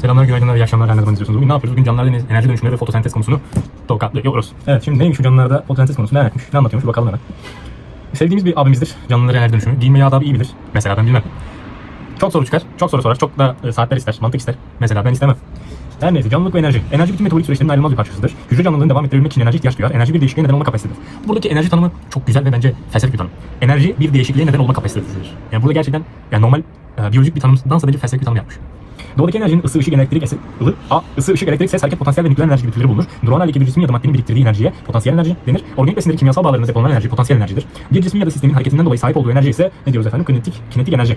Selamlar, günaydınlar, iyi akşamlar. Her ne zaman izliyorsunuz? Bugün ne yapıyoruz? Bugün canlılarda enerji dönüşümleri ve fotosentez konusunu tokatlıyoruz. Evet, şimdi neymiş bu canlılarda fotosentez konusu? Ne anlatmış? Ne anlatıyormuş? Bakalım hemen. Sevdiğimiz bir abimizdir. Canlılara enerji dönüşümü. Giyinme ya adabı iyi bilir. Mesela ben bilmem. Çok soru çıkar. Çok soru sorar. Çok da e, saatler ister. Mantık ister. Mesela ben istemem. Her neyse canlılık ve enerji. Enerji bütün metabolik süreçlerin ayrılmaz bir parçasıdır. Hücre canlılığını devam ettirebilmek için enerji ihtiyaç duyar. Enerji bir değişikliğe neden olma kapasitesidir. Buradaki enerji tanımı çok güzel ve bence felsefik bir tanım. Enerji bir değişikliğe neden olma kapasitesidir. Yani burada gerçekten yani normal e, biyolojik bir tanımdansa bence felsefik bir tanım yapmış. Doğadaki enerjinin ısı, ışık, elektrik, ılı, a, ısı, ışık, elektrik, ses, hareket, potansiyel ve nükleer enerji gibi türleri bulunur. Durağan haldeki bir cismin ya da maddenin biriktirdiği enerjiye potansiyel enerji denir. Organik besinleri kimyasal bağlarında depolanan enerji potansiyel enerjidir. Bir cismin ya da sistemin hareketinden dolayı sahip olduğu enerji ise ne diyoruz efendim? Kinetik, kinetik enerji.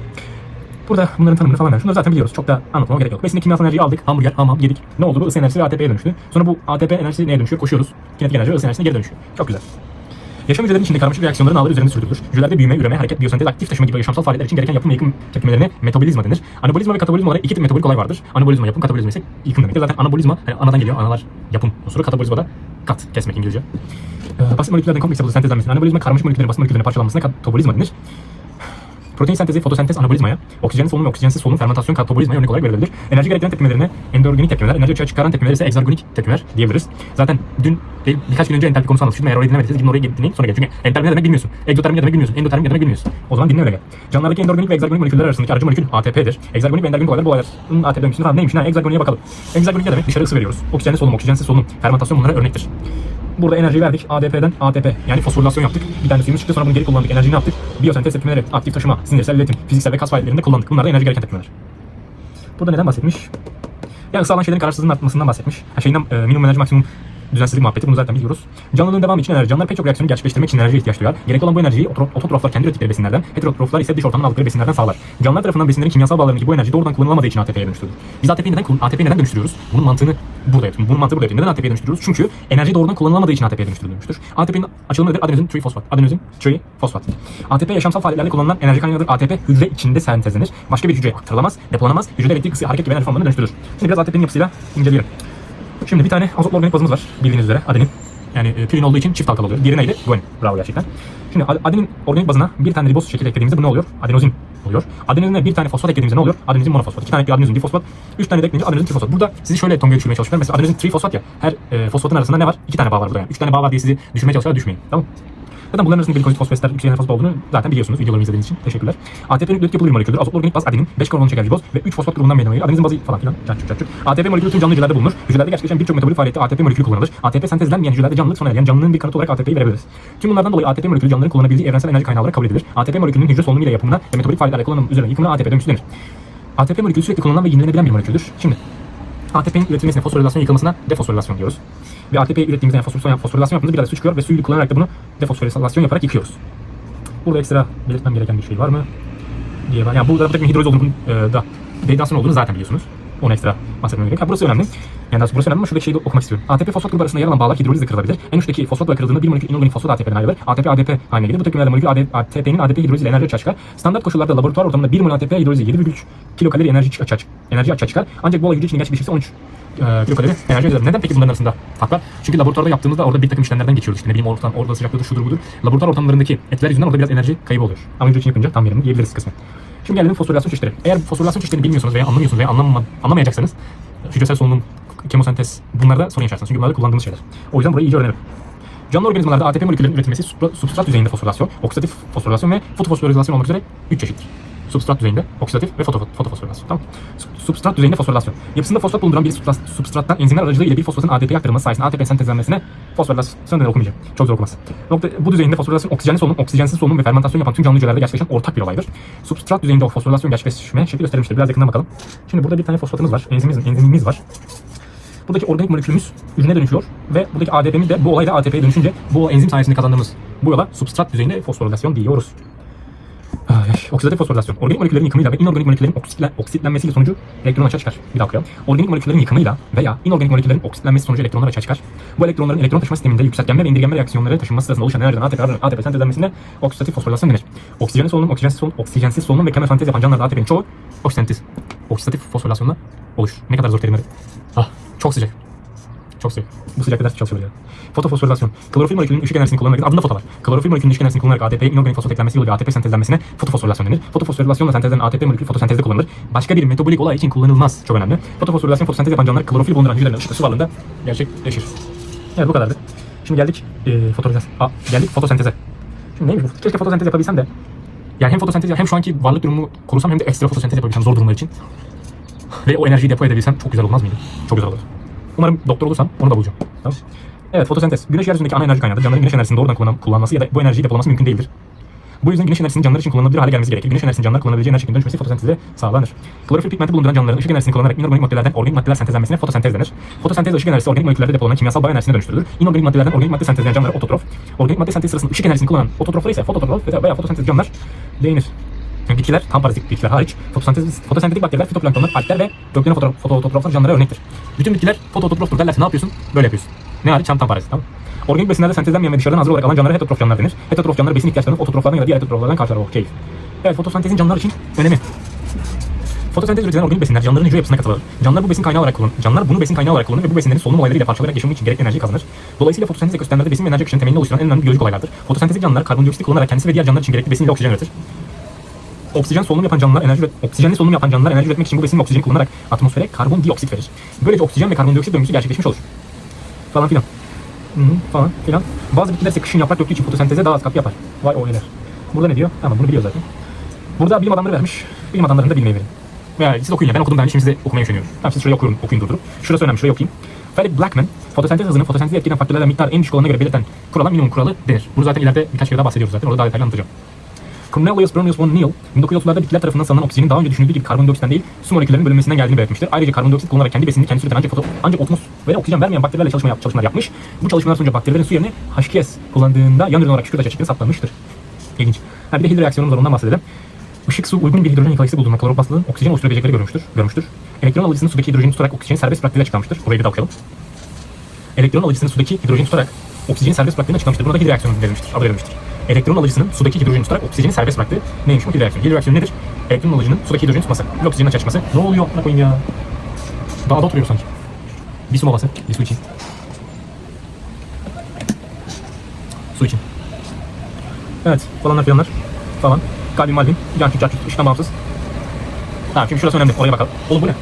Burada bunların tanımını falan ver. Şunları zaten biliyoruz. Çok da anlatmama gerek yok. Besinde kimyasal enerjiyi aldık. Hamburger, hamam, yedik. Ne oldu? Bu ısı enerjisi ve ATP'ye dönüştü. Sonra bu ATP enerjisi neye dönüşüyor? Koşuyoruz. Kinetik enerji ve ısı enerjisine geri dönüşüyor. Çok güzel. Yaşam hücrelerinin içinde karmaşık reaksiyonların ağları üzerinde sürdürülür. Hücrelerde büyüme, üreme, hareket, biyosentez, aktif taşıma gibi yaşamsal faaliyetler için gereken yapım ve yıkım tepkimelerine metabolizma denir. Anabolizma ve katabolizma olarak iki tip metabolik olay vardır. Anabolizma yapım, katabolizma ise yıkım demektir. Zaten anabolizma hani anadan geliyor. Analar yapım unsuru. Katabolizma da kat kesmek İngilizce. Ee, basit moleküllerden kompleks yapıda sentezlenmesine, anabolizma karmaşık moleküllerin basit moleküllerine parçalanmasına katabolizma denir. Protein sentezi, fotosentez anabolizmaya, oksijenli solunum oksijensiz solunum fermentasyon katabolizmaya örnek olarak verilebilir. Enerji gerektiren tepkimelerine endoorganik tepkimeler, enerji açığa çıkaran tepkimeler ise egzergonik tepkimeler diyebiliriz. Zaten dün değil birkaç gün önce entalpi konusu anlatmıştım. Eğer orayı dinlemediyseniz gidin oraya dinleyin sonra gelin. Çünkü entalpi ne demek bilmiyorsun. Egzotermi ne demek bilmiyorsun. Endotermi ne demek bilmiyorsun. O zaman dinle öyle gel. Canlılardaki endorganik ve egzergonik moleküller arasındaki aracı molekül ATP'dir. Egzergonik ve endogonik olaylar bu olayların ATP dönüşünü falan neymiş? Ne? Egzergoniğe bakalım. Egzergonik ne demek? Dışarı ısı veriyoruz. Oksijenli solunum, oksijensiz solunum, fermentasyon bunlara örnektir. Burada enerji verdik. ADP'den ATP yani fosforilasyon yaptık. Bir tane suyumuz çıktı sonra bunu geri kullandık. Enerjiyi ne yaptık? Biyosentez tepkimeleri, aktif taşıma, sinirsel iletim, fiziksel ve kas faaliyetlerinde kullandık. Bunlar da enerji gereken tepkimeler. Burada neden bahsetmiş? Ya ısı alan şeylerin kararsızlığının artmasından bahsetmiş. Ha şeyinden e, minimum enerji maksimum düzensizlik muhabbeti bunu zaten biliyoruz. Canlılığın devamı için enerji. Canlılar pek çok reaksiyonu gerçekleştirmek için enerjiye ihtiyaç duyar. Gerekli olan bu enerjiyi otro- ototroflar kendi ürettikleri besinlerden, heterotroflar ise dış ortamdan aldıkları besinlerden sağlar. Canlılar tarafından besinlerin kimyasal bağlarındaki bu enerji doğrudan kullanılamadığı için ATP'ye dönüştürülür. Biz ATP'yi neden, ATP'yi neden dönüştürüyoruz? Bunun mantığını burada yapıyorum. Bunun mantığı burada yapıyorum. Neden ATP'ye dönüştürüyoruz? Çünkü enerji doğrudan kullanılamadığı için ATP'ye dönüştürülmüştür. ATP'nin açılımı nedir? Adenozin trifosfat. Adenozin trifosfat. ATP yaşamsal faaliyetlerde kullanılan enerji kaynağıdır. ATP hücre içinde sentezlenir. Başka bir hücreye aktarılamaz, depolanamaz. Hücrede elektrik, ısı, hareket gibi enerji formlarını dönüştürür. Şimdi biraz ATP'nin yapısıyla inceleyelim. Şimdi bir tane azotlu organik bazımız var bildiğiniz üzere adenin. Yani e, pirin olduğu için çift halkalı oluyor. Diğeri neydi? Guanin. Bravo gerçekten. Şimdi ad- adenin organik bazına bir tane riboz şekilde eklediğimizde bu ne oluyor? Adenozin oluyor. Adenozine bir tane fosfat eklediğimizde ne oluyor? Adenozin monofosfat. İki tane adenozin difosfat. Üç tane de ekleyince adenozin trifosfat. Burada sizi şöyle tongaya düşürmeye çalışıyorum. Mesela adenozin trifosfat ya. Her e, fosfatın arasında ne var? İki tane bağ var burada yani. Üç tane bağ var diye sizi düşürmeye çalışıyorlar düşmeyin. Tamam Zaten bunların arasında glikozit, fosfester, yükselen fosfat olduğunu zaten biliyorsunuz videolarımı izlediğiniz için. Teşekkürler. ATP nükleotit yapılı bir moleküldür. Azotlu organik baz adenin, 5 karbonlu şeker riboz ve 3 fosfat grubundan meydana gelir. Adenozin bazı falan filan. Çarçur çarçur. ATP molekülü tüm canlı hücrelerde bulunur. Hücrelerde gerçekleşen birçok metabolik faaliyette ATP molekülü kullanılır. ATP sentezlenmeyen hücrelerde canlılık sona eriyen canlılığın bir kanıtı olarak ATP'yi verebiliriz. Tüm bunlardan dolayı ATP molekülü canlıların kullanabildiği evrensel enerji kaynağı olarak kabul edilir. ATP molekülünün hücre solunumu ile yapımına ve metabolik faaliyetlerle kullanım üzerine yıkımına ATP dönüşü denir. ATP molekülü sürekli kullanılan ve yenilenebilen bir moleküldür. Şimdi ATP'nin üretilmesine, fosforilasyon yıkılmasına defosforilasyon diyoruz. Ve ATP ürettiğimizde yani fosforilasyon, fosforilasyon yaptığımızda bir adet su çıkıyor ve suyu kullanarak da bunu defosforilasyon yaparak yıkıyoruz. Burada ekstra belirtmem gereken bir şey var mı? diye var. Yani burada buradaki hidroliz olduğunu e, da dehidrasyon olduğunu zaten biliyorsunuz. Onu ekstra bahsetmem gerek. Ha, burası önemli. Yani daha- burası önemli ama şuradaki şeyi de okumak istiyorum. ATP fosfat grubu arasında yer alan bağlar hidrolizle kırılabilir. En uçtaki fosfatla kırıldığında bir molekül inorganik fosfat ATP'den ayrılır. ATP ADP haline gelir. Bu tepkimelerle molekül ATP'nin ADP hidroliz ile enerji açığa çıkar. Standart koşullarda laboratuvar ortamında 1 mol ATP hidroliz ile 7,3 kilokalori enerji açığa, çık- enerji açığa çıkar. Ancak bu olay hücre içinde gerçekleşirse 13 e, kilokalori enerji eder. Neden peki bunların arasında fark var? Çünkü laboratuvarda yaptığımızda orada bir takım işlemlerden geçiyoruz. İşte ne bileyim ortam, orada sıcaklığı şudur budur. Laboratuvar ortamlarındaki etkiler yüzünden orada biraz enerji kaybı oluyor. Ama için yapınca tam yerini diyebiliriz kısmen. Şimdi gelelim fosforilasyon çeşitleri. Eğer fosforilasyon çeşitlerini bilmiyorsanız veya anlamıyorsunuz veya anlamama, anlamayacaksanız hücresel solunum, kemosentez bunlarda sorun yaşarsınız. Çünkü bunlarda kullandığımız şeyler. O yüzden burayı iyice öğrenelim. Canlı organizmalarda ATP moleküllerinin üretilmesi substrat düzeyinde fosforilasyon, oksidatif fosforilasyon ve fotofosforilasyon olmak üzere 3 çeşittir. Substrat düzeyinde oksidatif ve foto, fotofosforilasyon. Tamam. Sub- Substrat düzeyinde fosforilasyon. Yapısında fosfat bulunduran bir substrat, substrattan enzimler aracılığıyla bir fosfatın ATP'ye aktarılması sayesinde ATP sentezlenmesine fosforilasyon denen okumayacağım. Çok zor okumaz. Nokta, bu düzeyinde fosforilasyon oksijenli solunum, oksijensiz solunum ve fermentasyon yapan tüm canlı hücrelerde gerçekleşen ortak bir olaydır. Substrat düzeyinde fosforilasyon gerçekleşme şekli gösterilmiştir. Biraz yakından bakalım. Şimdi burada bir tane fosfatımız var. Enzimimiz, enzimimiz var. Buradaki organik molekülümüz ürüne dönüşüyor ve buradaki ADP'miz de bu olayda ATP'ye dönüşünce bu enzim sayesinde kazandığımız bu yola substrat düzeyinde fosforilasyon diyoruz. Ay, oksidatif fosforilasyon. Organik moleküllerin yıkımıyla ve inorganik moleküllerin oksitle, oksitlenmesiyle sonucu elektron açığa çıkar. Bir daha okuyalım. Organik moleküllerin yıkımıyla veya inorganik moleküllerin oksitlenmesi sonucu elektronlar açığa çıkar. Bu elektronların elektron taşıma sisteminde yükseltgenme ve indirgenme reaksiyonları taşınması sırasında oluşan enerjiden ATP, ATP sentezlenmesine oksidatif fosforilasyon denir. Oksijenli solunum, oksijensiz solunum, oksijensiz solunum ve kemosentez yapan canlılarda ATP'nin çoğu oksitentiz. Oksidatif fosforilasyonla oluşur. Ne kadar zor terimleri. Ah, çok sıcak. Çok seviyorum. Bu sıcakta ders çok seviyorum. Fotofosforilasyon. Klorofil molekülünün ışık enerjisini kullanarak adında foto var. Klorofil molekülünün ışık enerjisini kullanarak ATP inorganik fosfat eklenmesi yoluyla ATP sentezlenmesine fotofosforilasyon denir. Fotofosforilasyonla sentezlenen ATP molekülü fotosentezde kullanılır. Başka bir metabolik olay için kullanılmaz. Çok önemli. Fotofosforilasyon fotosentez yapan canlılar klorofil bulunduran hücrelerin ışıklı su varlığında gerçekleşir. Evet bu kadardı. Şimdi geldik e, fotoğraf. Geldik fotosenteze. Şimdi neymiş bu? Keşke fotosentez yapabilsem de. Yani hem fotosentez hem şu anki varlık durumumu korusam hem de ekstra fotosentez yapabilsem zor durumlar için. Ve o enerjiyi depo edebilsem çok güzel olmaz mıydı? Çok güzel olur. Umarım doktor olursam onu da bulacağım. Tamam. Evet fotosentez. Güneş yeryüzündeki ana enerji kaynağıdır. Canlıların güneş enerjisini doğrudan kullan- kullanması ya da bu enerjiyi depolaması mümkün değildir. Bu yüzden güneş enerjisinin canlılar için kullanılabilir hale gelmesi gerekir. Güneş enerjisinin canlılar kullanabileceği enerji şeklinde dönüşmesi fotosentezle sağlanır. Klorofil pigmenti bulunduran canlıların ışık enerjisini kullanarak inorganik maddelerden organik maddeler sentezlenmesine fotosentez denir. Fotosentez ışık enerjisi organik moleküllerde depolanan kimyasal bağ enerjisine dönüştürülür. İnorganik maddelerden organik madde sentezleyen canlılara ototrof. Organik madde sentezi sırasında ışık enerjisini kullanan ototroflara ise fototrof veya fotosentez canlılar denir. Bitkiler, tam parazitik bitkiler hariç, fotosentez, fotosentetik bakteriler, fitoplanktonlar, algler ve gökdelen foto, fotoototroflar canlılara örnektir. Bütün bitkiler fotoototroftur derlerse ne yapıyorsun? Böyle yapıyorsun. Ne hariç? Tam, tam parazit. Tamam? Organik besinlerde sentezlenmeyen ve dışarıdan hazır olarak alan canlılara heterotrof canlılar denir. Heterotrof canlılar besin ihtiyaçlarını ototroflardan ya da diğer heterotroflardan karşılar. Oh, keyif. Evet, fotosentezin canlılar için önemi. Fotosentez üretilen organik besinler canlıların hücre yapısına katılır. Canlılar bu besin kaynağı olarak kullanır. Canlılar bunu besin kaynağı olarak kullanır ve bu besinlerin solunum olaylarıyla parçalayarak yaşamı için gerekli enerjiyi kazanır. Dolayısıyla fotosentez ekosistemlerde besin ve enerji akışının temelini oluşturan en önemli biyolojik olaylardır. Fotosentezik canlılar karbondioksit kullanarak kendisi ve diğer canlılar için gerekli besin ile oksijen üretir. Oksijen solunum yapan canlılar enerji oksijenli solunum yapan canlılar enerji üretmek için bu besin ve oksijeni kullanarak atmosfere karbondioksit verir. Böylece oksijen ve karbondioksit döngüsü gerçekleşmiş olur. Falan filan. Hı hı, falan filan. Bazı bitkiler ise kışın yaprak döktüğü için fotosenteze daha az katkı yapar. Vay o neler. Burada ne diyor? Tamam bunu biliyor zaten. Burada bilim adamları vermiş. Bilim adamlarını da bilmeyi verin. Yani siz okuyun ya ben okudum ben şimdi size okumaya üşeniyorum. Tamam siz şurayı okuyun, okuyun durdurup. Şurası önemli şurayı okuyayım. Felix Blackman, fotosentez hızını fotosentezi etkileyen faktörlerden miktar en düşük olana göre belirten kurala minimum kuralı denir. Bunu zaten ileride birkaç kere daha bahsediyoruz zaten. Orada daha detaylı anlatacağım. Cornelius Brunius von Neal, 1930'larda bitkiler tarafından salınan oksijenin daha önce düşünüldüğü gibi karbondioksitten değil, su moleküllerinin bölünmesinden geldiğini belirtmiştir. Ayrıca karbondioksit kullanarak kendi besinini kendisi üreten ancak, foto, ancak atmosfere oksijen vermeyen bakterilerle çalışma yap, çalışmalar yapmış. Bu çalışmalar sonucu bakterilerin su yerine H2S kullandığında yan ürün olarak şükürdaş şeklinde saptanmıştır. İlginç. Ha, bir de Hill reaksiyonumuz var ondan bahsedelim. Işık su uygun bir hidrojen yıkayıcısı bulduğunda kloroplastların oksijen oluşturabilecekleri görmüştür. görmüştür. Elektron alıcısının sudaki hidrojeni tutarak oksijeni serbest bıraktığıyla açıklanmıştır. Orayı bir daha okuyalım. Elektron alıcısının sudaki hidrojeni tutarak oksijeni serbest bıraktığını açıklamıştır. Burada Hill reaksiyonu verilmiştir. Adı verilmiştir. Elektron alıcısının sudaki hidrojeni tutarak oksijeni serbest bıraktığı neymiş bu Hill reaksiyonu? Reaksiyonu nedir? Elektron alıcının sudaki hidrojeni tutması. Bir oksijenin açığa çıkması. Ne oluyor? Ne koyayım ya? Dağda oturuyor sanki. Bir su molası. Bir su için. Su için. Evet. Falanlar filanlar. Falan. Kalbim malbim. Can küt. Işıktan bağımsız. Tamam şimdi şurası önemli. Oraya bakalım. Oğlum bu ne?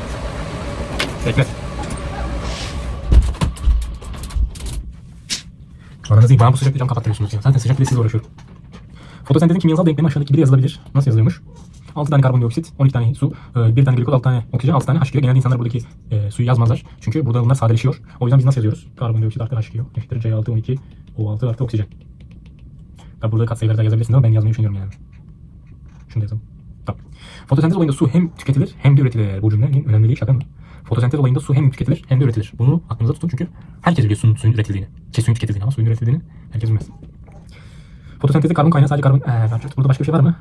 Bekle. Aranızı bana bu sıcakta cam kapattırıyorsunuz ya. Zaten sıcak bile sizle uğraşıyorum. Fotosentezin kimyasal denklemi aşağıdaki gibi de yazılabilir. Nasıl yazılıyormuş? 6 tane karbondioksit, 12 tane su, 1 tane glikoz, 6 tane oksijen, 6 tane H2O. Genelde insanlar buradaki e, suyu yazmazlar. Çünkü burada bunlar sadeleşiyor. O yüzden biz nasıl yazıyoruz? Karbondioksit artı H2O eşittir C6, 12, O6 artı oksijen. Tabi burada katsayıları da yazabilirsiniz ama ben yazmayı düşünüyorum yani. Şunu da yazalım. Tamam. Fotosentez olayında su hem tüketilir hem de üretilir. Bu cümlenin önemliliği şaka mı? Fotosentez olayında su hem tüketilir hem de üretilir. Bunu aklınızda tutun çünkü herkes biliyor suyun, suyun üretildiğini. Şey suyun tüketildiğini ama suyun üretildiğini herkes bilmez. Fotosentezde karbon kaynağı sadece karbon... Ee, burada başka bir şey var mı?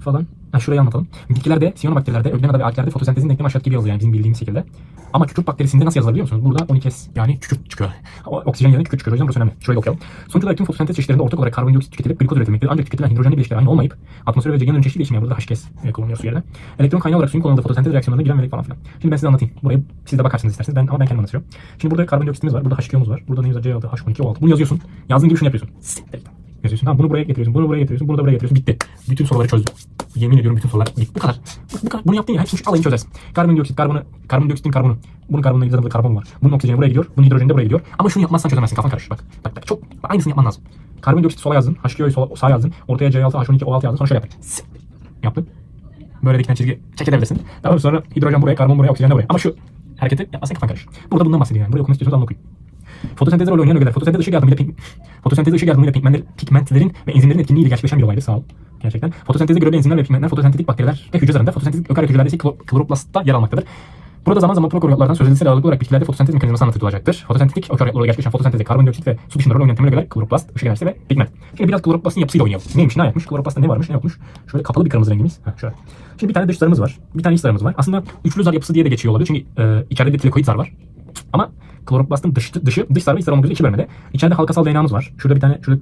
Falan. Ha, şurayı anlatalım. Bitkilerde, siyanobakterilerde, öglena ve alklerde fotosentezin denklemi aşağıdaki gibi yazılıyor yani bizim bildiğimiz şekilde. Ama kükürt bakterisinde nasıl yazılır biliyor musunuz? Burada 12S yani kükürt çıkıyor. Oksijen yerine kükürt çıkıyor. O yüzden burası önemli. Şurayı okuyalım. Sonuç olarak tüm fotosentez çeşitlerinde ortak olarak karbondioksit tüketilip glikoz üretilmektedir. Ancak tüketilen hidrojenli bileşikler aynı olmayıp atmosfere ve gelen çeşitli değişimi burada H2S e, kullanılıyor su yerine. Elektron kaynağı olarak suyun kullanıldığı fotosentez reaksiyonlarına giren melek falan filan. Şimdi ben size anlatayım. Buraya siz de bakarsınız isterseniz. Ben, ama ben kendim anlatıyorum. Şimdi burada karbondioksitimiz var. Burada H2O'muz var. Burada neyimiz var? C6, H12, O6. Bunu yazıyorsun. Yazdığın gibi şunu yapıyorsun. Siktir. Yazıyorsun. Tamam bunu buraya getiriyorsun. Bunu buraya getiriyorsun. Bunu da buraya getiriyorsun. Bitti. Bütün soruları çözdüm. Yemin ediyorum bütün sorular bitti. Bu kadar. Bu, kadar. Bunu yaptın ya. Hepsini alayını çözersin. Karbondioksit, karbonu, karbondioksitin karbonu. Bunun karbonuna gidiyor. Karbon var. Bunun oksijeni buraya gidiyor. Bunun hidrojeni de buraya gidiyor. Ama şunu yapmazsan çözemezsin. Kafan karışır. Bak. Bak bak. Çok aynısını yapman lazım. Karbondioksit sola yazdın. H2O'yu sola, sağa yazdın. Ortaya C6, H12, O6 yazdın. Sonra şöyle yaptın. Yaptın. Böyle dikten çizgi çekebilirsin. Tamam sonra hidrojen buraya, karbon buraya, oksijen de buraya. Ama şu hareketi yapmazsan kafan karışır. Burada bundan bahsediyor yani. Buraya okumak istiyorsanız alın okuyun. Fotosentez rolü oynayan ögeler. Fotosentez ışık yardımıyla pig... Fotosentez ışık yardımıyla pigmentler, pigmentlerin ve enzimlerin etkinliğiyle gerçekleşen bir olaydır. Sağ ol. Gerçekten. Fotosentezde görevli enzimler ve pigmentler fotosentetik bakteriler ve hücre zarında fotosentetik ökaryot ise klor- kloroplastta yer almaktadır. Burada zaman zaman prokaryotlardan sözelitsel ağırlıklı olarak bitkilerde fotosentez mekanizması anlatılacaktır. Fotosentetik ökaryotlarda gerçekleşen fotosentezde karbondioksit ve su dışında rol temel ögeler kloroplast, ışık enerjisi ve pigment. Şimdi biraz kloroplastın yapısıyla oynayalım. Neymiş, ne yapmış? Kloroplastta ne varmış, ne yokmuş? Şöyle kapalı bir kırmızı rengimiz. Ha, şöyle. Şimdi bir tane dış zarımız var. Bir tane iç zarımız var. Aslında üçlü zar yapısı diye de geçiyor olabilir. Çünkü e, içeride bir tilakoid zar var. Ama kloroplastın dışı, dışı dış ve iç zar olmak üzere iki bölmede. İçeride halkasal DNA'mız var. Şurada bir tane şurada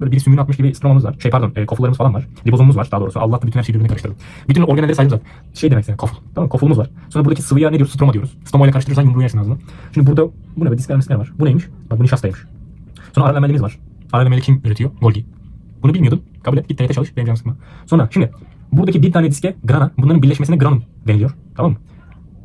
böyle bir sümüğünü atmış gibi stromamız var. Şey pardon, e, kofularımız falan var. Ribozomumuz var daha doğrusu. Allah da bütün her şeyi birbirine karıştırdım. Bütün organelleri saydım zaten. Şey demek yani koful. Tamam mı? Var. Sonra buradaki sıvıya ne diyoruz? Stroma diyoruz. Stroma ile karıştırırsan yumruğu yersin ağzına. Şimdi burada bu ne be? Diskler miskler var. Bu neymiş? Bak bu nişastaymış. Sonra ara lamelimiz var. Ara lameli kim üretiyor? Golgi. Bunu bilmiyordum. Kabul et. Git TRT çalış. Benim canım sıkma. Sonra şimdi buradaki bir tane diske grana. Bunların birleşmesine granum deniliyor. Tamam mı?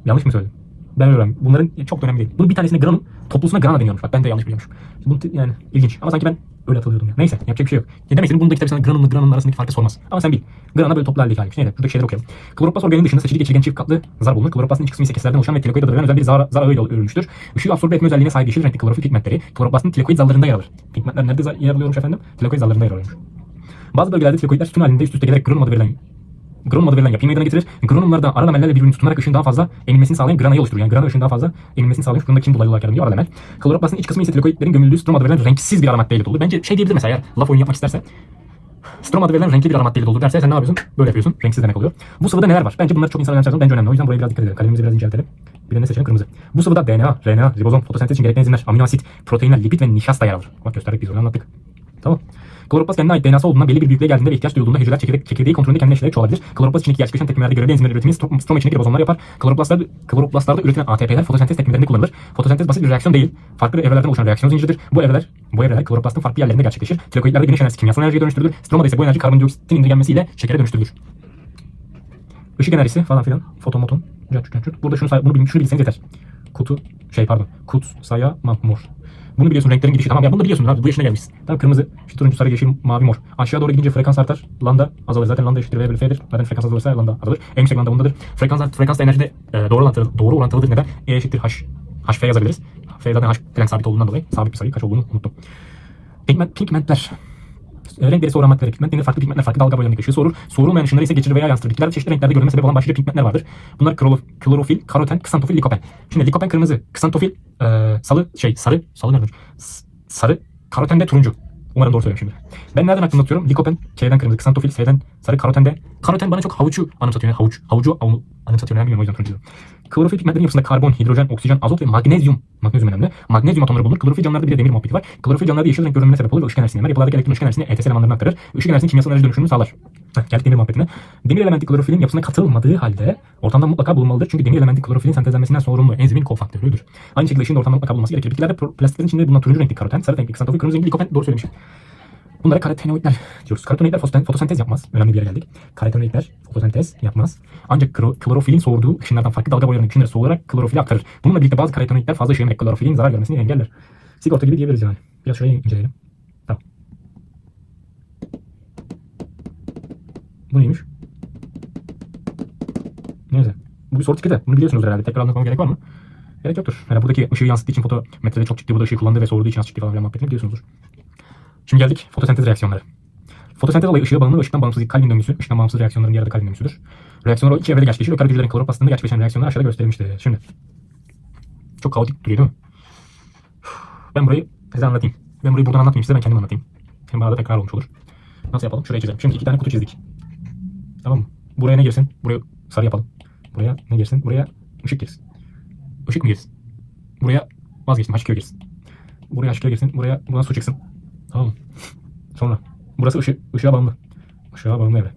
Yanlış mı söyledim? Ben öyle. Bunların çok da önemli değil. Bunun bir tanesine granum, toplusuna grana deniyormuş. Bak ben de yanlış biliyormuşum. Bunu yani ilginç. Ama sanki ben öyle hatırlıyordum ya. Neyse yapacak bir şey yok. Ya demek senin bunda kitabı sana granumla granumla arasındaki farkı sormaz. Ama sen bil. Grana böyle toplu halde etmiş. Neyse buradaki şeyleri okuyalım. Kloroplast organelinin dışında seçili geçirgen çift katlı zar bulunur. Kloroplastın iç kısmı ise kesirlerden oluşan ve tilakoid adı özel bir zar, zar ağıyla örülmüştür. Işığı absorbe etme özelliğine sahip yeşil renkli klorofil pigmentleri kloroplastın tilakoid zarlarında yer alır. Pigmentler nerede yer alıyormuş efendim? Tilakoid zarlarında yer alıyormuş. Bazı bölgelerde tilakoidler sütun halinde üst üste gelerek granum verilen Granum adı verilen yapıyı meydana getirir. Granumlar da ara lamellerle birbirini tutunarak ışığın daha fazla emilmesini sağlayan granayı oluşturur. Yani grana ışığın daha fazla emilmesini sağlayan bununla kim dolaylı olarak yaranıyor? Ara lamel. Kloroplastın iç kısmı ise tilakoidlerin gömüldüğü strom adı verilen renksiz bir ara maddeyle dolu. Bence şey diyebilir mesela eğer laf oyunu yapmak isterse. Strom adı verilen renkli bir ara maddeyle dolu derse sen ne yapıyorsun? Böyle yapıyorsun. Renksiz demek oluyor. Bu sıvıda neler var? Bence bunlar çok insan önemli. Bence önemli. O yüzden buraya biraz dikkat edelim. Kalemimizi biraz inceltelim. Birini seçelim kırmızı. Bu sıvıda DNA, RNA, ribozom, fotosentez için gerekli enzimler, amino asit, proteinler, lipid ve nişasta yer alır. Bak gösterdik biz onu anlattık. Tamam. Kloroplast kendine ait DNA'sı olduğundan belli bir büyüklüğe geldiğinde ve ihtiyaç duyulduğunda hücreler çekirdek, çekirdeği kontrolünde kendine işleyerek çoğalabilir. Kloroplast içindeki gerçekleşen tepkimelerde görevli enzimler üretimini strom, strom içindeki ribozomlar yapar. Kloroplastlar, kloroplastlarda üretilen ATP'ler fotosentez tepkimelerinde kullanılır. Fotosentez basit bir reaksiyon değil. Farklı evrelerden oluşan reaksiyon zinciridir. Bu evreler, bu evreler kloroplastın farklı yerlerinde gerçekleşir. Tilakoidlerde güneş enerjisi kimyasal enerjiye dönüştürülür. Stromada ise bu enerji karbondioksitin indirgenmesiyle şekere dönüştürülür. Işık enerjisi falan filan. Cart, cart. Burada şunu, bunu, şunu bilseniz yeter. Kutu şey pardon. Kut saya mor. Bunu biliyorsun renklerin gidişi tamam ya bunu da biliyorsun abi bu yaşına gelmişsin. Tamam kırmızı, işte turuncu, sarı, yeşil, mavi, mor. Aşağı doğru gidince frekans artar. Lambda azalır. Zaten lambda eşittir V bölü F'dir. Zaten frekans azalırsa lambda azalır. En yüksek lambda bundadır. Frekans, frekans da enerjide e, doğru orantılı, doğru orantılıdır. Neden? E eşittir H. HF yazabiliriz. F zaten H falan sabit olduğundan dolayı sabit bir sayı kaç olduğunu unuttum. Pigment, pigmentler. E, renk derisi oranmakları. Pigmentlerin farklı pigmentler farklı dalga boylarındaki ışığı soğurur. Soğurulmayan ışınları ise geçirir veya yansıtır. Bitkilerde çeşitli renklerde görülme sebep olan başlıca pigmentler vardır. Bunlar kloro- klorofil, karoten, ksantofil, likopen. Şimdi likopen kırmızı, ksantofil e, salı şey sarı, salı nerede? S- Sarı, karoten de turuncu. Umarım doğru söylüyorum şimdi. Ben nereden aklımda tutuyorum? Likopen, K'den kırmızı, ksantofil, S'den sarı, karoten de. Karoten bana çok havucu anımsatıyor. Yani havuç, havucu av- anımsatıyor. Yani bilmiyorum o yüzden turuncu. Klorofil pigmentlerin yapısında karbon, hidrojen, oksijen, azot ve magnezyum. Magnezyum önemli. Magnezyum atomları bulunur. Klorofil canlılarda bir de demir muhabbeti var. Klorofil canlılarda yeşil renk görünmene sebep olur ve ışık enerjisini emer. Yapılardaki elektron ışık enerjisini ETS elemanlarına aktarır. Işık enerjisini kimyasal enerji dönüşümünü sağlar. Heh, geldik demir muhabbetine. Demir elementi klorofilin yapısına katılmadığı halde ortamda mutlaka bulunmalıdır. Çünkü demir elementi klorofilin sentezlenmesinden sorumlu enzimin kofaktörüdür. Aynı şekilde ışığın da ortamda mutlaka bulunması gerekir. Bitkilerde plastiklerin içinde bulunan turuncu renkli karoten, sarı renkli ksantofil, kırmızı renkli likopen doğru söylemişim. Bunlara karotenoidler diyoruz. Karotenoidler fotosen- fotosentez yapmaz. Önemli bir yere geldik. Karotenoidler fotosentez yapmaz. Ancak klo- klorofilin soğurduğu ışınlardan farklı dalga boylarındaki ışınları soğurarak klorofili aktarır. Bununla birlikte bazı karotenoidler fazla ışığı emerek klorofilin zarar görmesini engeller. Sigorta gibi diyebiliriz yani. Biraz şurayı inceleyelim. Tamam. Bu neymiş? Neyse. Bu bir soru tipi de. Bunu biliyorsunuz herhalde. Tekrar anlatmama gerek var mı? Gerek yoktur. Yani buradaki ışığı yansıttığı için fotometrede çok çıktı. Burada ışığı kullandı ve soğurduğu için az çıktı falan filan muhabbetini biliyorsunuzdur. Şimdi geldik fotosentez reaksiyonları. Fotosentez olayı ışığa bağımlı ve ışıktan bağımsız kalbin döngüsü, ışıktan bağımsız reaksiyonların yaradığı kalbin döngüsüdür. Reaksiyonlar iki evrede gerçekleşir ve kara hücrelerin kloroplastında gerçekleşen reaksiyonlar aşağıda gösterilmiştir. Şimdi. Çok kaotik duruyor değil mi? Ben burayı size anlatayım. Ben burayı buradan anlatmayayım size ben kendim anlatayım. Hem bana da tekrar olmuş olur. Nasıl yapalım? Şuraya çizelim. Şimdi iki tane kutu çizdik. Tamam mı? Buraya ne girsin? Buraya sarı yapalım. Buraya ne girsin? Buraya ışık girsin. Işık mı girsin? Buraya vazgeçtim. H2O girsin. Buraya H2O girsin. Buraya buradan su çıksın. Tamam? Sonra burası ışı, ışığa bağımlı. Işığa bağımlı evre.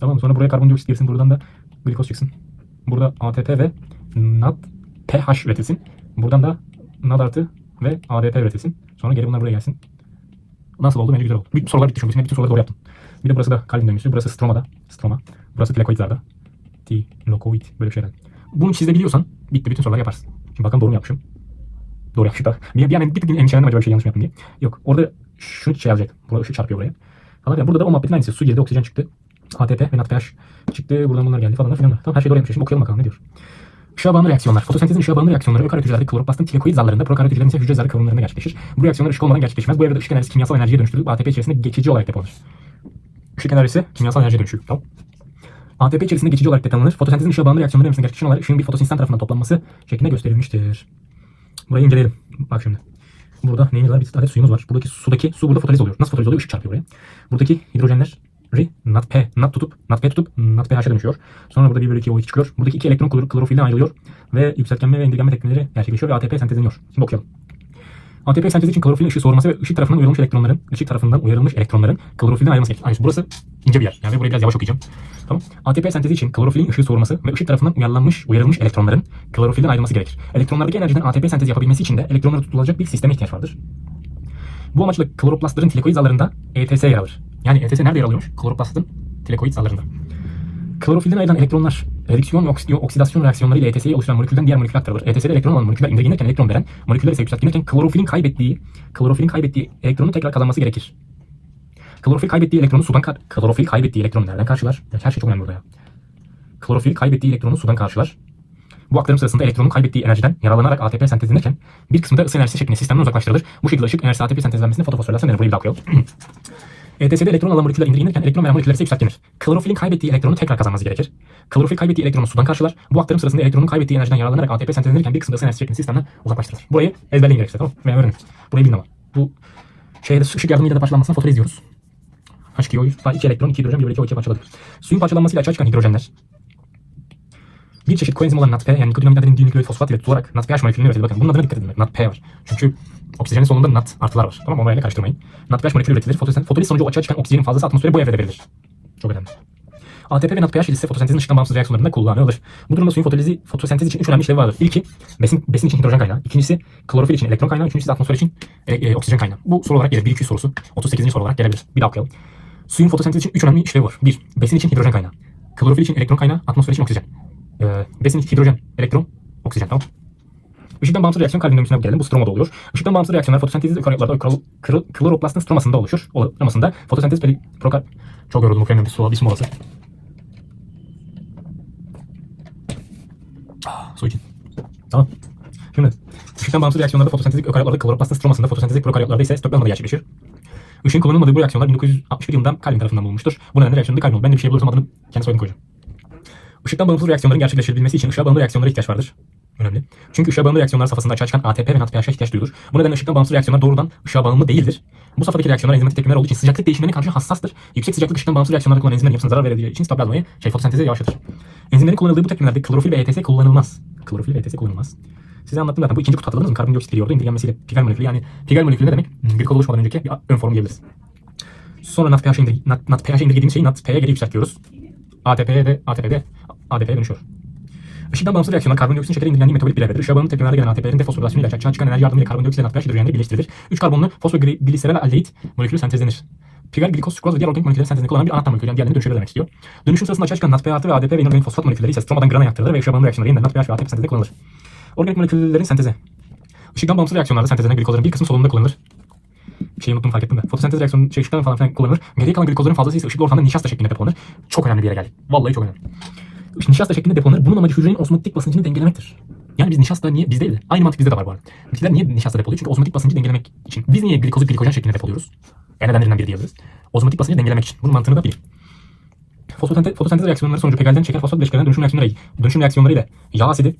Tamam? Sonra buraya karbondioksit girsin. Buradan da glikoz çıksın. Burada ATP ve NAD pH üretilsin. Buradan da NAD artı ve ADP üretilsin. Sonra geri bunlar buraya gelsin. Nasıl oldu? Bence güzel oldu. Bütün sorular bitti çünkü. Bütün soruları doğru yaptım. Bir de burası da kalbin döngüsü. Burası stromada. Stroma. Burası tilakoidlarda. Tilakoid. Böyle bir şeyler. Bunu çizebiliyorsan bitti. Bütün soruları yaparsın. Şimdi bakalım doğru mu yapmışım? Doğru yapmışım da. Bir, bir an bir tık endişelendim acaba bir şey yanlış mı yaptım diye. Yok. Orada şunu şey yazacak. Burada ışık çarpıyor buraya. Falan filan. Burada da o muhabbetin aynısı. Su girdi, oksijen çıktı. ATP ve NADPH çıktı. Buradan bunlar geldi falan filan. Tamam her şey doğru yapmışım. Şimdi okuyalım bakalım ne diyor. Işığa bağımlı reaksiyonlar. Fotosentezin ışığa bağımlı reaksiyonları ökaryot hücrelerde kloroplastın tilakoid zarlarında, prokaryot hücrelerin ise hücre zarı kıvrımlarında gerçekleşir. Bu reaksiyonlar ışık olmadan gerçekleşmez. Bu evrede ışık enerjisi kimyasal enerjiye dönüştürülüp ATP içerisinde geçici olarak depolanır. Işık enerjisi kimyasal enerjiye dönüşüyor. Tamam. ATP içerisinde geçici olarak depolanır. Fotosentezin ışığa bağımlı reaksiyonları arasında gerçekleşen olay ışığın bir fotosinten tarafından toplanması şeklinde gösterilmiştir. Burayı inceleyelim. Bak şimdi. Burada neyimiz var? Bir adet suyumuz var. Buradaki sudaki su burada fotoliz oluyor. Nasıl fotoliz oluyor? Işık çarpıyor buraya. Buradaki hidrojenler NADP, NAD tutup, NADP tutup NADPH'e dönüşüyor. Sonra burada 1 bölü 2 O2 çıkıyor. Buradaki iki elektron klor, klorofilden ayrılıyor ve yükseltgenme ve indirgenme teknikleri gerçekleşiyor ve ATP sentezleniyor. Şimdi okuyalım. ATP sentezi için klorofilin ışığı soğurması ve ışık tarafından uyarılmış elektronların, ışık tarafından uyarılmış elektronların klorofilden ayrılması gerekir. Burası ince bir yer. Yani burayı biraz yavaş okuyacağım. Tamam. ATP sentezi için klorofilin ışığı soğurması ve ışık tarafından uyarlanmış, uyarılmış elektronların klorofilden ayrılması gerekir. Elektronlardaki enerjiden ATP sentezi yapabilmesi için de elektronlara tutulacak bir sisteme ihtiyaç vardır. Bu amaçla kloroplastların tilekoid zarlarında ETS yer alır. Yani ETS nerede yer alıyormuş? Kloroplastın tilekoid zarlarında. Klorofilden ayrılan elektronlar redüksiyon ve oksi- oksidasyon reaksiyonları ile ETS'yi oluşturan molekülden diğer moleküle aktarılır. ETS'de elektron olan moleküller indirgenirken elektron veren, moleküller ise yükseltilirken klorofilin kaybettiği, klorofilin kaybettiği elektronu tekrar kazanması gerekir. Klorofil kaybettiği elektronu sudan kar klorofil kaybettiği elektronu nereden karşılar? Her şey çok önemli burada ya. Klorofil kaybettiği elektronu sudan karşılar. Bu aktarım sırasında elektronun kaybettiği enerjiden yararlanarak ATP sentezlenirken bir kısmı da ısı enerjisi şeklinde sistemden uzaklaştırılır. Bu şekilde ışık enerjisi ATP sentezlenmesine fotofosforilasyon denir. Burayı bir daha okuyalım. ETS'de elektron alan moleküller indirgenirken elektron veren moleküller ise yükseltilir. Klorofilin kaybettiği elektronu tekrar kazanması gerekir. Klorofil kaybettiği elektronu sudan karşılar. Bu aktarım sırasında elektronun kaybettiği enerjiden yararlanarak ATP sentezlenirken bir kısmı da ısı enerjisi şeklinde sistemden uzaklaştırılır. Burayı ezberleyin gerekirse tamam? Veya öğrenin. Burayı bilin ama. Bu şeyde ışık yardımıyla da parçalanmasına foto izliyoruz. H2O'yu daha 2 elektron, 2 hidrojen, 1 bölü 2 O2'ye parçaladık. Suyun parçalanmasıyla açığa çıkan hidrojenler bir çeşit koenzim olan NADP yani nikotinamid adenin dinükleoid fosfat ile tutularak NADPH molekülüne üretilir. Bakın bunun adına dikkat edin. NADP var. Çünkü oksijenin sonunda NAD artılar var. Tamam? Orayla karıştırmayın. NADPH molekülü üretilir. Fotosen- Fotoliz sonucu açığa çıkan oksijenin fazlası atmosfere bu evrede verilir. Çok önemli. ATP ve NADPH ise fotosentezin ışıktan bağımsız reaksiyonlarında kullanılır. Bu durumda suyun fotolizi, fotosentez için üç önemli işlevi vardır. İlki besin, besin için hidrojen kaynağı. İkincisi klorofil için elektron kaynağı. Üçüncüsü atmosfer için e, e, oksijen kaynağı. Bu soru olarak gelir. 1-2 sorusu 38. soru olarak gelebilir. Bir daha okuyalım. Suyun fotosentez için üç önemli işlevi var. Bir, besin için hidrojen kaynağı. Klorofil için elektron kaynağı. Atmosfer için oksijen. Ee, besin hidrojen, elektron, oksijen tamam. Işıktan bağımsız reaksiyon karbon döngüsüne gelelim. Bu stromada oluyor. Işıktan bağımsız reaksiyonlar fotosentez ökaryotlarda klor, klor, kloroplastın stromasında oluşur. O stromasında fotosentez peri, prokar... Çok yoruldum okuyamıyorum. Bir su, bir su molası. Ah, su için. Tamam. Şimdi ışıktan bağımsız reaksiyonlarda fotosentezik ökaryotlarda kloroplastın stromasında fotosentezik prokaryotlarda ise stöplenmada gerçekleşir. Işığın kullanılmadığı bu reaksiyonlar 1961 yılında Calvin tarafından bulunmuştur. Bu nedenle reaksiyonun da Calvin oldu. Ben de bir şey bulursam adını kendi soyadını koyacağım. Işıktan bağımsız reaksiyonların gerçekleştirebilmesi için ışığa bağımlı reaksiyonlara ihtiyaç vardır. Önemli. Çünkü ışığa bağımlı reaksiyonlar safhasında açığa çıkan ATP ve NADPH'a ihtiyaç duyulur. Bu nedenle ışıktan bağımsız reaksiyonlar doğrudan ışığa bağımlı değildir. Bu safhadaki reaksiyonlar enzimatik tepkimeler olduğu için sıcaklık değişimlerine karşı hassastır. Yüksek sıcaklık ışıktan bağımsız reaksiyonlarda kullanılan enzimlerin yapısına zarar verebileceği için sitoplazmayı, şey fotosentezi yavaşlatır. Enzimlerin kullanıldığı bu tepkimelerde klorofil ve ETS kullanılmaz. Klorofil ve ETS kullanılmaz. Size anlattım zaten. Bu ikinci kutu hatırladınız mı? Karbondioksit geliyordu. İndirgenmesiyle pigal molekülü yani pigal molekülü ne demek? Hmm, Glikol oluşmadan önceki bir ön formu diyebiliriz. Sonra NADPH'a indir, NAD, NADPH'a indirgediğimiz şeyi NADP'ye geri yükseltiyoruz. ATP'ye de ATP'de ADP'ye dönüşüyor. Işıktan bağımsız reaksiyonlar karbondioksitin şekere indirgendiği metabolik birer verir. Işığa bağımlı tepkimelerde gelen ATP'lerin defosforilasyonu ile açığa çıkan enerji yardımıyla karbondioksit ile NADPH hidrojenleri birleştirilir. 3 karbonlu fosfogliserol aldehit molekülü sentezlenir. Pigal, glikoz, sükroz ve diğer organik moleküllerin sentezinde kullanılan bir anahtar molekülü yani diğerlerini dönüştürür demek istiyor. Dönüşüm sırasında açığa çıkan NADPH artı ve ADP ve inorganik fosfat molekülleri ise stromadan grana yaktırılır ve ışığa bağımlı reaksiyonları yeniden NADPH ve ATP sentezinde kullanılır. Organik moleküllerin sentezi. Işıktan bağımsız reaksiyonlarda sentezlenen glikozların bir kısmı solunumda kullanılır. Bir şeyi unuttum fark ettim de. Fotosentez reaksiyonu şey, ışıktan falan filan kullanılır. Geriye kalan glikozların fazlası ise ışıklı ortamda nişasta şeklinde depolanır. Çok önemli bir yere geldik. Vallahi çok önemli. Nişasta şeklinde depolanır. Bunun amacı hücrenin osmotik basıncını dengelemektir. Yani biz nişasta niye bizde de aynı mantık bizde de var bu arada. Bitkiler niye nişasta depoluyor? Çünkü osmotik basıncı dengelemek için. Biz niye glikozu glikojen şeklinde depoluyoruz? En nedenlerinden biri diyebiliriz. Osmotik basıncı dengelemek için. Bunun mantığını da bilin. Fotosentez, fotosentez reaksiyonları sonucu pekalden şeker fosfat bileşiklerine dönüşüm reaksiyonları, dönüşüm reaksiyonları ile yağ asidi,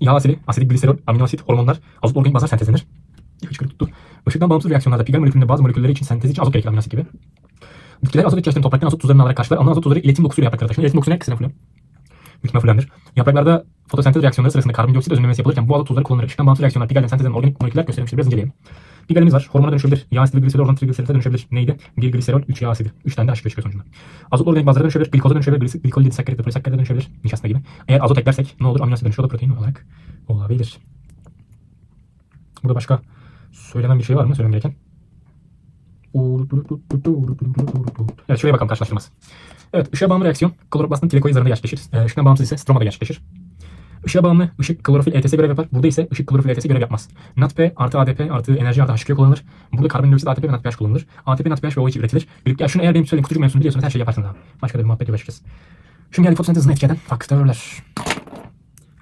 yağ asidi, asidik gliserol, amino asit, hormonlar, azot organik bazlar sentezlenir. Hıçkırık tuttu. Işıktan bağımsız reaksiyonlarda pigal molekülünde bazı molekülleri için sentezi için azot gerekli amino asit gibi. Bitkiler azot ihtiyaçlarını topraktan azot tuzlarını alarak karşılar. Alınan azot tuzları iletim dokusuyla yapraklara taşınır. İletim dokusu ne? Ksenofilon. Mükmefüllendir. Yapraklarda fotosentez reaksiyonları sırasında karbondioksit özümlemesi yapılırken bu azot tuzları kullanılır. Işıktan bağımsız reaksiyonlar pigalden sentezlenen organik moleküller gösterilmiştir. Biraz inceleyelim. Pigalimiz var. Hormona dönüşebilir. Yağ asidi gliserol, oradan trigliserite dönüşebilir. Neydi? 1 gliserol, 3 yağ asidi. 3 tane de H2 çıkıyor sonucunda. Azot organik bazlara dönüşebilir. Glikoza dönüşebilir. Glis- Glikol disakkarit ve polisakkarite dönüşebilir. Nişasta gibi. Eğer azot eklersek ne olur? Amino asit dönüşür. O da protein olarak olabilir. Burada başka söylenen bir şey var mı? Söylemem gereken. Evet şuraya bakalım karşılaştırması. Evet ışığa bağımlı reaksiyon kloroplastın tilekoid zarında gerçekleşir. Ee, ışıktan bağımsız ise stromada gerçekleşir. Işığa bağımlı ışık klorofil ETS görev yapar. Burada ise ışık klorofil ETS görev yapmaz. NADP artı ADP artı enerji artı H2O kullanılır. Burada karbondioksit ATP ve NADPH kullanılır. ATP, NADPH ve OH üretilir. Birlikte ya şunu eğer benim söylediğim kutucuk mevzusunu biliyorsanız her şeyi yaparsınız abi. Başka da bir muhabbet yok. Şimdi geldik fotosentez hızını etki eden faktörler.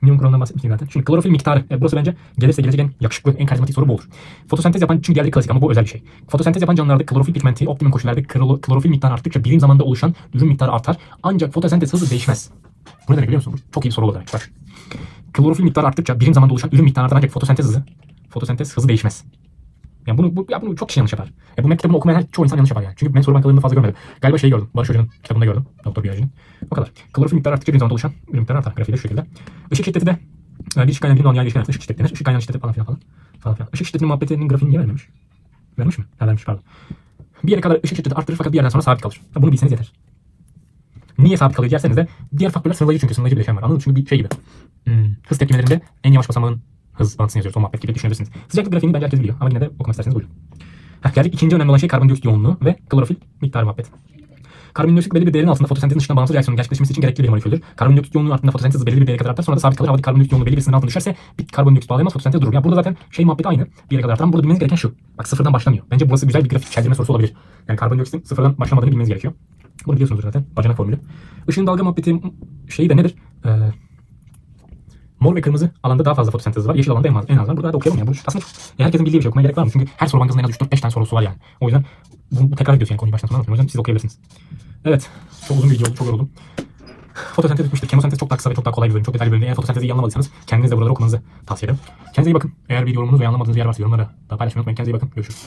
Minimum kuralından bahsetmiştim zaten. Şimdi klorofil miktarı. E, burası bence gelirse gelecek en yakışıklı, en karizmatik soru bu olur. Fotosentez yapan, çünkü diğerleri klasik ama bu özel bir şey. Fotosentez yapan canlılarda klorofil pigmenti optimum koşullarda kloro- klorofil miktarı arttıkça birim zamanda oluşan ürün miktarı artar. Ancak fotosentez hızı değişmez. Bu ne demek biliyor musun? Çok iyi soru oldu. Bak. Klorofil miktarı arttıkça birim zamanda oluşan ürün miktarı artar ancak fotosentez hızı fotosentez hızı değişmez. Yani bunu, bu, ya bunu çok kişi yanlış yapar. E bu MEP kitabını okumayan her çoğu insan yanlış yapar yani. Çünkü ben soru bankalarında fazla görmedim. Galiba şey gördüm. Barış Hoca'nın kitabında gördüm. Doktor biyolojinin. O kadar. Klorofil miktarı arttıkça bir zamanda oluşan ürün miktarı artar. Grafiği de şu şekilde. Işık şiddeti de e, bir ışık kaynağı bir non yay ilişkin arasında ışık şiddeti denir. Işık kaynağı şiddeti falan filan falan. falan filan. Işık şiddetinin muhabbetinin grafiğini niye vermemiş? Vermiş mi? Ha vermiş pardon. Bir yere kadar ışık şiddeti arttırır fakat bir yerden sonra sabit kalır. Ha, bunu bilseniz yeter. Niye sabit kalıyor derseniz de diğer faktörler sınırlayıcı çünkü sınırlayıcı bir bileşen var. Anladın mı? Çünkü bir şey gibi. Hmm, hız tepkimelerinde en yavaş basamağın hız bağıntısını yazıyoruz. O muhabbet gibi düşünebilirsiniz. Sıcaklık grafiğini bence herkes biliyor ama yine de okumak isterseniz buyurun. Heh, geldik ikinci önemli olan şey karbondioksit yoğunluğu ve klorofil miktarı muhabbet. Karbondioksit belirli bir değerin altında fotosentezin dışında bağımsız reaksiyonun gerçekleşmesi için gerekli bir moleküldür. Karbondioksit yoğunluğu arttığında fotosentez hızı belirli bir değere kadar artar sonra da sabit kalır. Havadaki karbondioksit yoğunluğu belirli bir sınır altına düşerse bir karbondioksit bağlayamaz fotosentez durur. Ya burada zaten şey muhabbeti aynı. Bir yere kadar artar burada bilmeniz gereken şu. Bak sıfırdan başlamıyor. Bence burası güzel bir grafik çeldirme sorusu olabilir. Yani karbondioksitin sıfırdan başlamadığını bilmeniz gerekiyor. Bunu biliyorsunuzdur zaten. Bacanak formülü. Işığın dalga muhabbeti şeyi de nedir? Ee, mor ve kırmızı alanda daha fazla fotosentez var. Yeşil alanda en az, en az var. Burada da okuyalım ya. Bu aslında e, herkesin bildiği bir şey okumaya gerek var mı? Çünkü her soru bankasında en az 3-4-5 tane sorusu var yani. O yüzden bu, bu tekrar ediyoruz yani konuyu baştan sona anlatıyorum. O yüzden siz okuyabilirsiniz. Evet. Çok uzun bir video oldu. Çok yoruldum. Fotosentez bitmiştir. Kemosentez çok daha kısa ve çok daha kolay bir bölüm. Çok detaylı bir bölüm. Eğer fotosentezi iyi anlamadıysanız kendiniz de buraları okumanızı tavsiye ederim. Kendinize iyi bakın. Eğer bir yorumunuz veya anlamadığınız bir yer varsa yorumlara da paylaşmayı unutmayın. Kendinize iyi bakın. Görüşürüz.